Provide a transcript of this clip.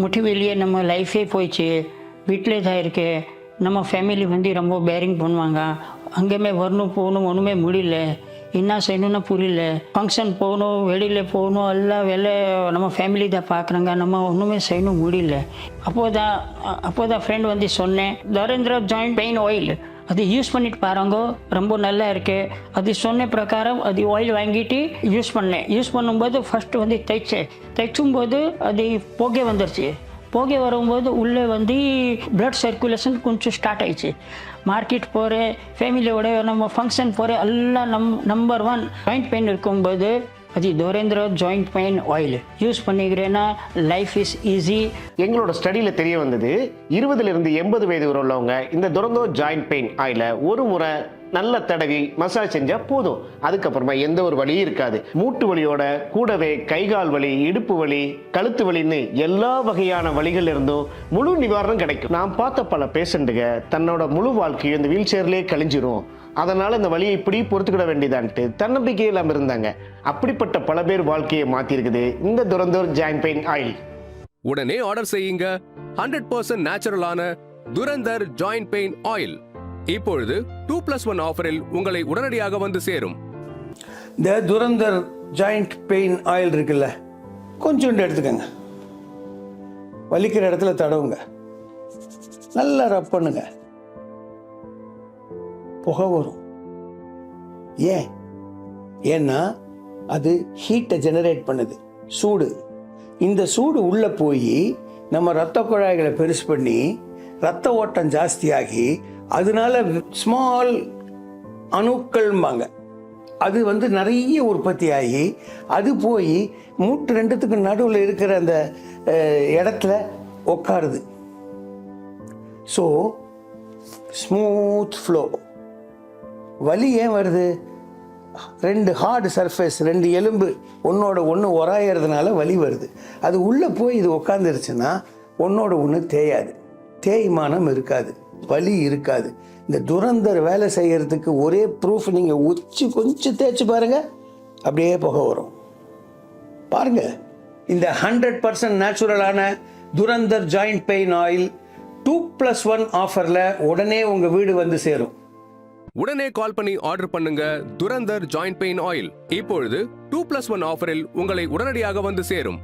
முட்டி வெளியே நம்ம லைஃபே போயிடுச்சு. வீட்டிலே தான் இருக்கு. நம்ம ஃபேமிலி வந்து ரொம்ப பேரிங் பண்ணுவாங்க. அங்கேயுமே வரணும் போகணும் ஒன்றுமே முடியல. என்ன செய்யணும்னா புரியல. ஃபங்க்ஷன் போகணும் வெளியில் போகணும் எல்லாம் வேலை நம்ம ஃபேமிலி தான் பார்க்குறாங்க. நம்ம ஒன்றுமே செய்யணும் முடியல. அப்போதான் அப்போதான் ஃப்ரெண்ட் வந்து சொன்னேன் தரேந்திரா ஜாயின் பெயின் ஆயில் அது யூஸ் பண்ணிட்டு பாருங்க ரொம்ப நல்லா இருக்கு. அது சொன்ன பிரகாரம் அது ஆயில் வாங்கிட்டு யூஸ் பண்ணேன். யூஸ் பண்ணும்போது ஃபஸ்ட்டு வந்து தைச்சேன் தைச்சும் போது அது போகே வந்துருச்சு. புகை வரும்போது உள்ளே வந்து பிளட் சர்க்குலேஷன் கொஞ்சம் ஸ்டார்ட் ஆயிடுச்சு. மார்க்கெட் போகிறேன் ஃபேமிலியோட நம்ம ஃபங்க்ஷன் போகிறேன் எல்லாம் நம் நம்பர் ஒன் ஜாயிண்ட் பெயின் இருக்கும்போது அது தோரேந்திர ஜாயிண்ட் பெயின் ஆயில் யூஸ் பண்ணிக்கிறேன்னா லைஃப் இஸ் ஈஸி எங்களோட ஸ்டடியில் தெரிய வந்தது இருபதுலேருந்து எண்பது வயது வரை உள்ளவங்க இந்த துரந்தோ ஜாயிண்ட் பெயின் ஆயில ஒரு முறை நல்ல தடவி மசாஜ் செஞ்சால் போதும். அதுக்கப்புறமா எந்த ஒரு வலியும் இருக்காது. மூட்டு வலியோட கூடவே கை கால் வலி இடுப்பு வலி கழுத்து வலின்னு எல்லா வகையான வலிகள் இருந்தும் முழு நிவாரணம் கிடைக்கும். நான் பார்த்த பல பேஷண்ட்டுங்க தன்னோட முழு வாழ்க்கையும் இந்த வீல் சேர்லேயே கழிஞ்சிரும். அதனால இந்த வலியை இப்படி பொறுத்துக்கிட வேண்டியதான்ட்டு தன்னம்பிக்கை இல்லாமல் இருந்தாங்க அப்படிப்பட்ட பல பேர் வாழ்க்கையை மாத்திருக்குது. இந்த துரந்தோர் ஜாயிண்ட் பெயின் ஆயில். உடனே ஆர்டர் செய்யுங்க. ஹண்ட்ரட் பர்சன்ட் நேச்சுரலான துரந்தர் ஜாயிண்ட் பெயின் ஆயில். இப்பொழுது டூ பிளஸ் ஒன் ஆஃபரில் உங்களை உடனடியாக வந்து சேரும். இந்த துரந்தர் ஜாயிண்ட் பெயின் ஆயில் இருக்குல்ல கொஞ்சோண்டு எடுத்துக்கோங்க. வலிக்கிற இடத்துல தடவுங்க. நல்லா ரப் பண்ணுங்க. புகை வரும். ஏன்? ஏன்னா அது ஹீட்டை ஜெனரேட் பண்ணுது. சூடு. இந்த சூடு உள்ளே போய் நம்ம ரத்த குழாய்களை பெருசு பண்ணி ரத்த ஓட்டம் ஜாஸ்தியாகி அதனால ஸ்மால் அணுக்கள்ம்பாங்க. அது வந்து நிறைய உற்பத்தி ஆகி அது போய் மூட்டு ரெண்டுத்துக்கு நடுவில் இருக்கிற அந்த இடத்துல உட்காருது ஸோ ஸ்மூத் ஃப்ளோ வலி ஏன் வருது? ரெண்டு ஹார்டு சர்ஃபேஸ் ரெண்டு எலும்பு ஒன்றோட ஒன்று உராயறதுனால வலி வருது. அது உள்ளே போய் இது உட்காந்துருச்சுன்னா ஒன்றோட ஒன்று தேயாது. தேய்மானம் இருக்காது. வலி இருக்காது. இந்த துரந்தர் வேலை செய்கிறதுக்கு ஒரே ப்ரூஃப் நீங்கள் உச்சி கொஞ்சம் தேய்ச்சி பாருங்கள் அப்படியே புகை வரும். பாருங்க. இந்த ஹண்ட்ரட் பர்சன்ட் நேச்சுரலான Durandhar joint pain oil two plus one ஆஃபரில் உடனே உங்கள் வீடு வந்து சேரும். உடனே கால் பண்ணி ஆர்டர் பண்ணுங்க துரந்தர் ஜாயிண்ட் பெயின் ஆயில். இப்பொழுது டூ பிளஸ் ஒன் ஆஃபரில் உங்களை உடனடியாக வந்து சேரும்.